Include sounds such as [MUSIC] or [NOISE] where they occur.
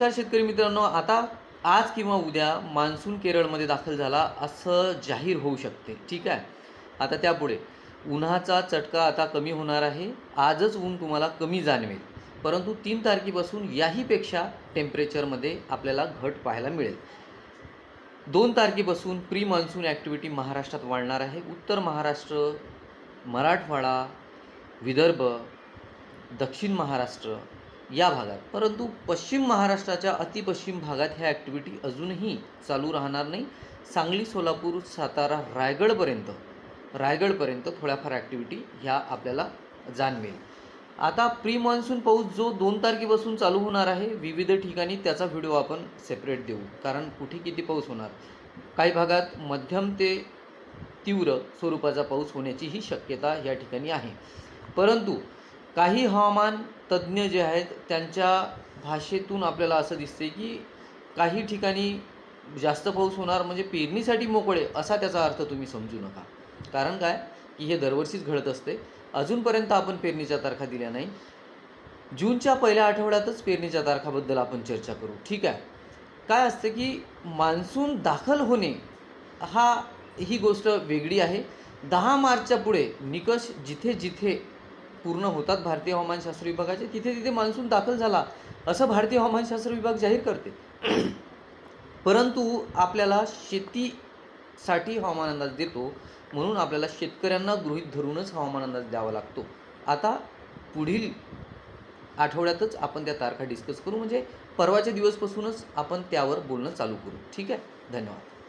तर शेतकरी मित्रांनो आता आज किंवा उद्या मान्सून केरळमध्ये दाखल झाला असं जाहीर होऊ शकते. ठीक आहे? आता त्यापुढे. उन्हाचा चटका आता कमी होणार आहे. आजच ऊन तुम्हाला कमी जाणवेल. परंतु तीन तारखेपासून याहीपेक्षा टेम्परेचरमध्ये आपल्याला घट पाहायला मिळेल. दोन तारखेपासून प्री मान्सून ॲक्टिव्हिटी महाराष्ट्रात वाढणार आहे. उत्तर महाराष्ट्र मराठवाडा विदर्भ दक्षिण महाराष्ट्र या भागात. परंतु पश्चिम महाराष्ट्राच्या अतिपश्चिम भागात ह्या ॲक्टिव्हिटी अजूनही चालू राहणार नाही. सांगली सोलापूर सातारा रायगडपर्यंत रायगडपर्यंत थोड्याफार ॲक्टिव्हिटी ह्या आपल्याला जाणवेल. आता प्री मान्सून पाऊस जो दोन तारखेपासून चालू होणार आहे विविध ठिकाणी त्याचा व्हिडिओ आपण सेपरेट देऊ. कारण कुठे किती पाऊस होणार? काही भागात मध्यम ते तीव्र स्वरूपाचा पाऊस होण्याची ही शक्यता या ठिकाणी आहे. परंतु काही हवामान तज्ज्ञ जे आहेत त्यांच्या भाषेतून आपल्याला असं दिसते की काही ठिकाणी जास्त पाऊस होणार म्हणजे पेरणीसाठी मोकळे असा त्याचा अर्थ तुम्ही समजू नका. कारण काय? की हे दरवर्षीच घडत असते. अजूनपर्यंत आपण पेरणीच्या तारखा दिल्या नाही. जूनच्या पहिल्या आठवड्यातच पेरणीच्या तारखाबद्दल आपण चर्चा करू. ठीक आहे? काय असतं की मान्सून दाखल होणे हा ही गोष्ट वेगळी आहे. दहा मार्चच्या पुढे निकष जिथे जिथे पूर्ण होतात भारतीय हवामानशास्त्र विभागाचे. तिथे तिथे मान्सून दाखल झाला असं भारतीय हवामानशास्त्र विभाग जाहीर करते. [CLEARS THROAT] परंतु आपल्याला शेतीसाठी हवामान अंदाज देतो म्हणून आपल्याला शेतकऱ्यांना गृहीत धरूनच हवामान अंदाज द्यावा लागतो. आता पुढील आठवड्यातच आपण त्या तारखा डिस्कस करू. म्हणजे परवाच्या दिवसपासूनच आपण त्यावर बोलणं चालू करू. ठीक आहे? धन्यवाद.